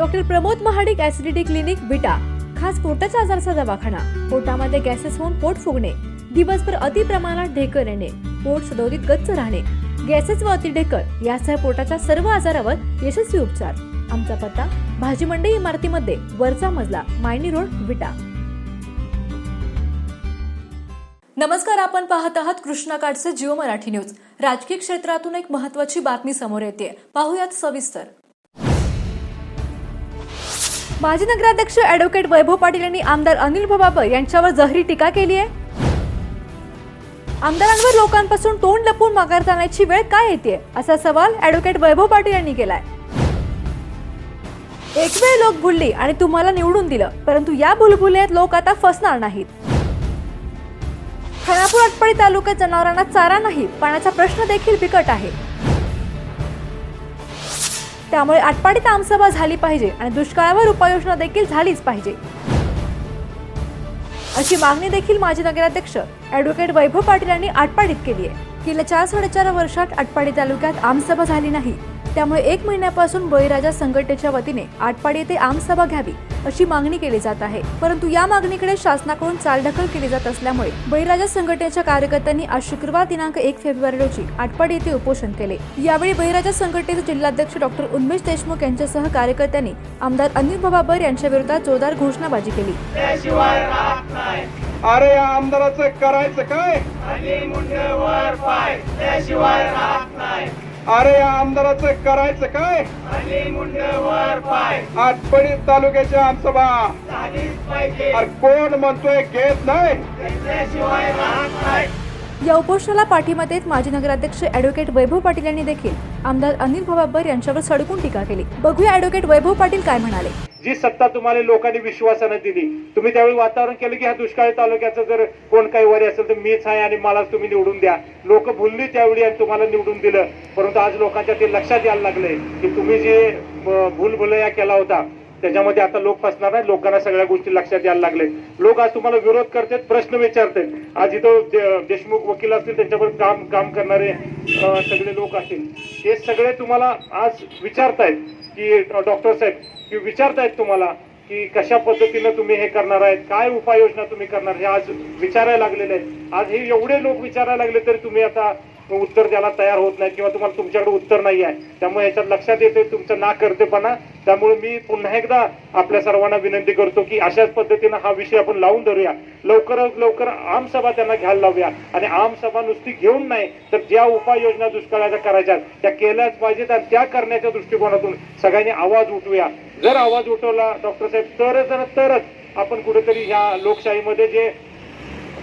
Doctor Pramod Mahadik acidity clinic बिटा. खास पोटाच्या आजारचा दवाखाना. पोटामध्ये गॅसेस होऊन पोट फुगणे. दिवसभर अति प्रमाणात ढेकर येणे. पोट सदोदित गच्च राहणे. गॅसेस व अतिढेकर यासह पोटाच्या सर्व आजारावर यशस्वी उपचार. आमचा पत्ता भाजी मंडई इमारतीमध्ये वरचा मजला मायनी रोड विटा नमस्कार आपण पाहत आहात कृष्णाकाठचे जिओ मराठी न्यूज राजकीय क्षेत्रातून एक महत्वाची बातमी समोर येते पाहूयात सविस्तर. माजी नगराध्यक्ष अॅडव्होकेट वैभव पाटील यांनी आमदार अनिल भबाबर यांच्यावर जहरी टीका केली आहे. आमदारांवर लोकांपासून तोंड लपून माघार जाण्याची वेळ काय येते असा सवाल अॅडव्होकेट वैभव पाटील यांनी केलाय. एक वेळ लोक भुलली आणि तुम्हाला निवडून दिलं परंतु या भुलभुल्यात लोक आता फसणार नाहीत. खानापूर आटपाडी तालुक्यात जनावरांना चारा नाही पाण्याचा प्रश्न देखील बिकट आहे. त्यामुळे आटपाडीत आमसभा झाली पाहिजे आणि दुष्काळावर उपाययोजना देखील झालीच पाहिजे. अशी मागणी देखील माजी नगराध्यक्ष अॅडव्होकेट वैभव पाटील यांनी आटपाडीत केली आहे. गेल्या चार साडेचार वर्षात आटपाडी तालुक्यात आमसभा झाली नाही. त्यामुळे एक महिन्यापासून बळीराजा संघटनेच्या वतीने आटपाडी येथे आमसभा घ्यावी अशी मागणी केली जात आहे. परंतु या मागणीकडे शासनाकडून चालढकल केली जात असल्यामुळे बळीराजा संघटनेच्या कार्यकर्त्यांनी आज शुक्रवार दिनांक एक फेब्रुवारी रोजी आटपाडी येथे उपोषण केले. यावेळी बळीराजा संघटनेचे जिल्हाध्यक्ष डॉक्टर उन्मेष देशमुख यांच्यासह कार्यकर्त्यांनी आमदार अनिल भबाबर यांच्या विरोधात जोरदार घोषणाबाजी केली. अरे या आमदाराचं करायचं काय? अरे या आमदाराचं करायचं काय? आटपडी तालुक्याच्या आमसभा. अरे कोण म्हणतोय घेत नाही. या उपोषणाला पाठिंबा देत माजी नगराध्यक्ष अॅडव्होकेट वैभव पाटील यांनी देखील आमदार अनिल भवाबर यांच्यावर सडकून टीका केली. बघूया अॅडव्होकेट वैभव पाटील काय म्हणाले. जी सत्ता तुम्हाला लोकांनी विश्वासानं दिली तुम्ही त्यावेळी वातावरण केलं की ह्या दुष्काळी तालुक्याचं जर कोण काही वरी असेल तर मीच आहे आणि मलाच तुम्ही निवडून द्या. लोक भुलली त्यावेळी आणि तुम्हाला निवडून दिलं. परंतु आज लोकांच्या ते लक्षात यायला लागले की तुम्ही जे भूल भुलया केला होता त्याच्यामध्ये आता लोक फसणार नाही लोकांना सगळ्या गोष्टी लक्षात यायला लागले. लोक आज तुम्हाला विरोध करतात प्रश्न विचारतात. आज इथं दे- देशमुख वकील असतील त्यांच्यावर काम काम करणारे सगळे लोक असतील. हे सगळे तुम्हाला आज विचारतायत की डॉक्टर साहेब की विचारतायत तुम्हाला की कशा पद्धतीनं तुम्ही हे करणार आहेत? काय उपाययोजना तुम्ही करणार? हे आज विचारायला लागलेले आहेत. आज हे एवढे लोक विचारायला लागले तरी तुम्ही आता उत्तर द्यायला तयार होत नाही किंवा तुम्हाला तुमच्याकडे उत्तर नाही आहे. त्यामुळे याच्यात लक्षात येते तुमचं ना करतेपणा त्यामुळे मी पुन्हा एकदा आपल्या सर्वांना विनंती करतो की अशाच पद्धतीनं हा विषय आपण लावून धरूया. लवकरात लवकर आमसभा त्यांना घ्यायला लावूया. आणि आमसभा नुसती घेऊन नाही तर ज्या उपाययोजना दुष्काळाच्या करायच्या त्या केल्याच पाहिजेत आणि त्या करण्याच्या दृष्टिकोनातून सगळ्यांनी आवाज उठवूया. जर आवाज उठवला डॉक्टर साहेब तरच आणि तरच आपण कुठेतरी ह्या लोकशाहीमध्ये जे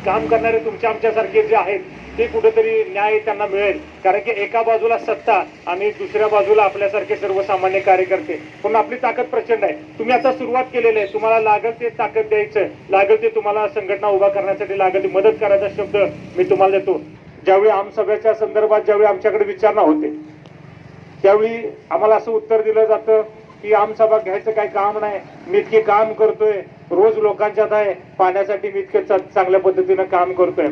काम करणारे तुमच्या आमच्यासारखे जे आहेत ते कुठेतरी न्याय त्यांना मिळेल. कारण की एका बाजूला सत्ता आणि दुसऱ्या बाजूला आपल्यासारखे सर्वसामान्य कार्यकर्ते. पण आपली ताकद प्रचंड आहे. तुम्ही आता सुरुवात केलेली आहे. तुम्हाला लागेल ते ताकद द्यायचं. लागेल ते तुम्हाला संघटना उभा करण्यासाठी लागेल ती मदत करायचा शब्द मी तुम्हाला देतो. ज्यावेळी आमसभेच्या संदर्भात ज्यावेळी आमच्याकडे विचारणा होते त्यावेळी आम्हाला असं उत्तर दिलं जातं की आमसभा घ्यायचं काही काम नाही. मी इतके काम करतोय. रोज लोकांच्यात आहे. पाण्यासाठी मी इतकं चांगल्या पद्धतीनं काम करतोय.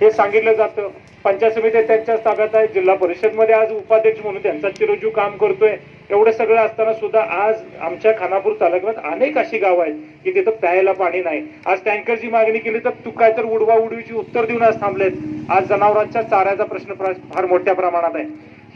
हे सांगितलं जातं. पंचायत समिती त्यांच्याच ताब्यात आहे. जिल्हा परिषदमध्ये आज उपाध्यक्ष म्हणून त्यांचा चिरंजीव काम करतोय. एवढं सगळं असताना सुद्धा आज आमच्या खानापूर तालुक्यात अनेक अशी गावं आहेत की तिथं प्यायला पाणी नाही. आज टँकरची मागणी केली तर तू काय तर उडवा उडवीची उत्तर देऊन आज थांबलेत. आज जनावरांच्या चाऱ्याचा प्रश्न फार फार मोठ्या प्रमाणात आहे.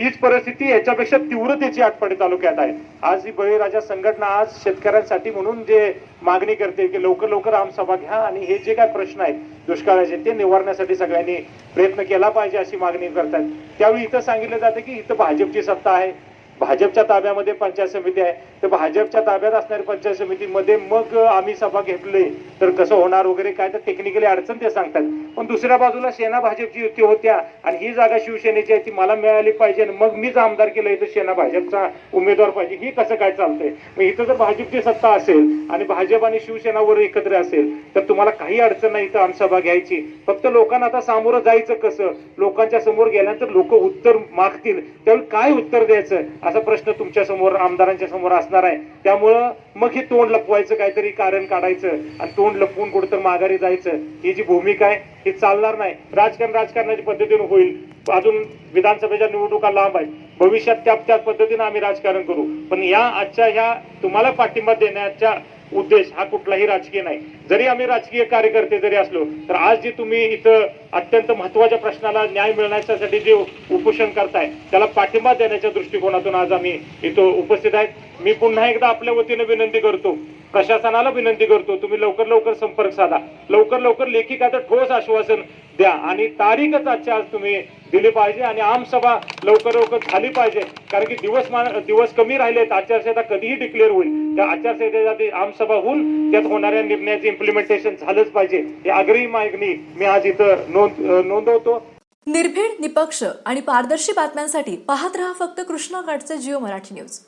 हीच परिस्थिती याच्यापेक्षा तीव्रतेची आटपाडी तालुक्यात आहे. आज ही बळीराजा संघटना आज शेतकऱ्यांसाठी म्हणून जे मागणी करते की लवकर लवकर आमसभा घ्या आणि हे जे काय प्रश्न आहेत दुष्काळाचे ते निवारण्यासाठी सगळ्यांनी प्रयत्न केला पाहिजे अशी मागणी करतात त्यावेळी इथं सांगितलं जातं की इथं भाजपची सत्ता आहे भाजपच्या ताब्यामध्ये पंचायत समिती आहे. तर भाजपच्या ताब्यात असणारी पंचायत समितीमध्ये मग आम्ही सभा घेतली. तर कसं होणार वगैरे काय तर टेक्निकली अडचण ते सांगतात. पण दुसऱ्या बाजूला सेना भाजपची युती होत्या. आणि ही जागा शिवसेनेची आहे ती मला मिळाली पाहिजे. आणि मग मीच आमदार केलं इथं सेना भाजपचा उमेदवार पाहिजे. ही कसं काय चालतंय? मग इथं जर भाजपची सत्ता असेल आणि भाजप आणि शिवसेनावर एकत्र असेल तर तुम्हाला काही अडचण नाही इथं आमसभा घ्यायची. फक्त लोकांना आता सामोरं जायचं कसं? लोकांच्या समोर गेल्यानंतर लोक उत्तर मागतील. त्यावेळी काय उत्तर द्यायचं? असा प्रश्न तुमच्यासमोर आमदारांच्या समोर असणार आहे. त्यामुळं मग हे तोंड लपवायचं काहीतरी कारण काढायचं आणि तोंड लपवून कुठं माघारी जायचं. ही जी भूमिका आहे ही चालणार नाही. राजकारण राजकारणाच्या पद्धतीने होईल. अजून विधानसभेच्या निवडणुका लांब आहेत. भविष्यात त्या त्याच पद्धतीने आम्ही राजकारण करू. पण या आजच्या ह्या तुम्हाला पाठिंबा देण्याच्या उद्देश हा कुठलाही राजकीय नाही. जरी आम्ही राजकीय कार्यकर्ते जरी असलो तर आज जे तुम्ही इथं अत्यंत महत्त्वाच्या प्रश्नाला न्याय मिळण्यासाठी जे उपोषण करताय त्याला पाठिंबा देण्याच्या दृष्टिकोनातून आज आम्ही इथं उपस्थित आहेत. मी पुन्हा एकदा आपल्या वतीनं विनंती करतो प्रशासनाला विनंती करतो तुम्ही लवकर लवकर संपर्क साधा. लवकर लवकर लेखिकाचं ठोस आश्वासन द्या आणि तारीखच आजच्या आज तुम्ही दिली पाहिजे आणि आमसभा लवकर लवकर झाली पाहिजे. कारण की दिवस मान- दिवस कमी राहिलेत आचारसंहिता कधीही डिक्लेअर होईल. त्या आचारसंहितेच्या आधी आमसभा होऊन त्यात होणाऱ्या निर्णयाचे इम्प्लिमेंटेशन झालंच पाहिजे. ही आग्रही मागणी मी आज इथं नोंद नोंदवतो. निर्भीड निपक्ष आणि पारदर्शी बातम्यांसाठी पाहत रहा फक्त कृष्णाकाठचे जिओ मराठी न्यूज.